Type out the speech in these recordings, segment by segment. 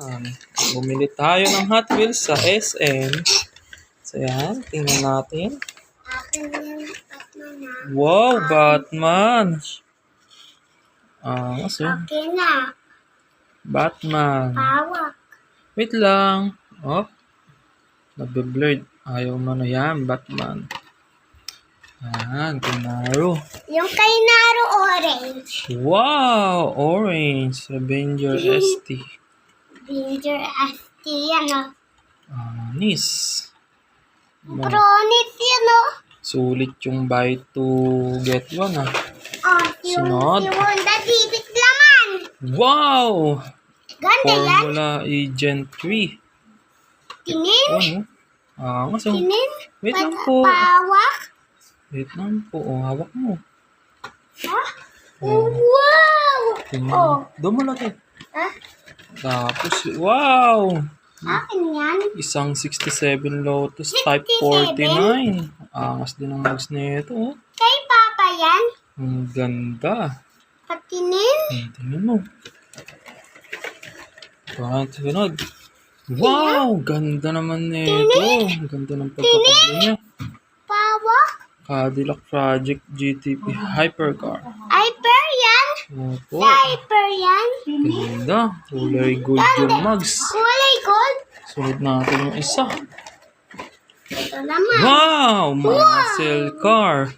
Um, bumili tayo ng Hot Wheels sa SM. So yan, tingnan natin. Wow, Batman! Ah, so, Okay na. Batman. Wait lang. Oh, nabe-blurred. Ayaw mo na yan, Batman. Ayan, Kinaro. Yung kay Naro orange. Wow, orange. Avenger ST. Ginger ST yan o. Anis. Wow. Pronis yan o. Sulit yung buy to get one ah. Oh, yung, Sunod. yung Honda Civic laman. Wow! Ganda yan. Formula Agent 3. Tingin. Ano? Ah, mas oh. Tingin. Wait lang Pat- po. Pawak. Wait lang po. Oh, hawak mo. Ha? Wow! Tingnan. Oh. Doon mo lagay. Ha? Tapos, wow! Akin yan. Isang 67 Lotus Type 67? 49. Angas din ang mags nito. Kay Papa yan. Ang ganda. Patinin. Hmm, tingnan mo. Parang sunod. Wow! Ganda naman nito. Ang ganda ng pagkakabili niya. Pawak. Cadillac Project GTP Hypercar. Hyper yan. Opo. Hyper yan. Ganda. Kulay gold yung mugs. Kulay gold. Sunod natin yung isa. Ito naman. Wow! Muscle car.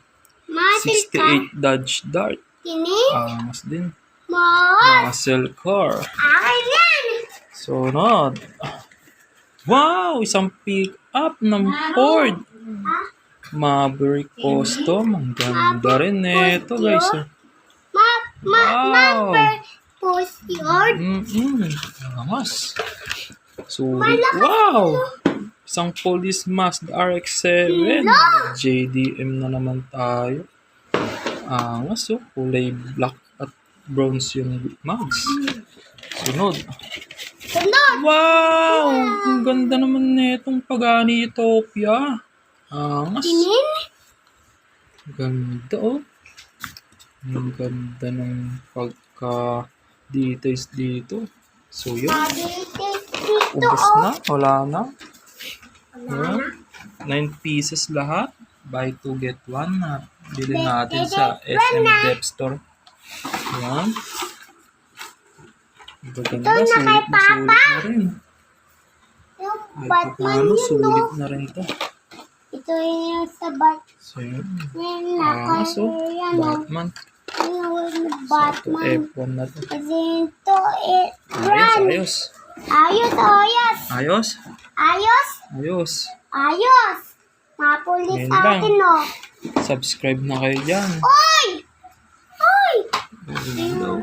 Muscle car. 68 Dodge Dart. Tinin. Angas din. Muscle car. Akin yan. Sunod. Wow! Isang pick-up ng Ford. Maverick Custom. Ang ganda rin nito guys. oh. Ma, Wow. number post yun. Mm-mm. Angas. Sulit. Wow! Isang Police Mazda RX-7. JDM na naman tayo. Angas oh. Kulay black at bronze yung mags. Sunod. Sunod. Wow! Ang ganda naman nitong Pagani Utopia. Angas. Tinin. Ganda oh. Ang ganda ng pagka details dito. So yun. Ubus na. Wala na. Ayan. Nine pieces lahat. Buy two get one na. Bili natin sa SM Dep Store. Ayan. Maganda. Ito na Sulit na sulit Papa. na rin. Kahit paano, sulit na rin to. Ito yung sa Batman. So yun. Ah, so? Batman. Batman. F1 na to. Ito, eh, Ayos, run. ayos. Ayos, ayos. Ayos. Ayos. Ayos. Ayos. Mapulis Ngayon lang. atin, no? Subscribe na kayo dyan. Oy! Oy! Hello.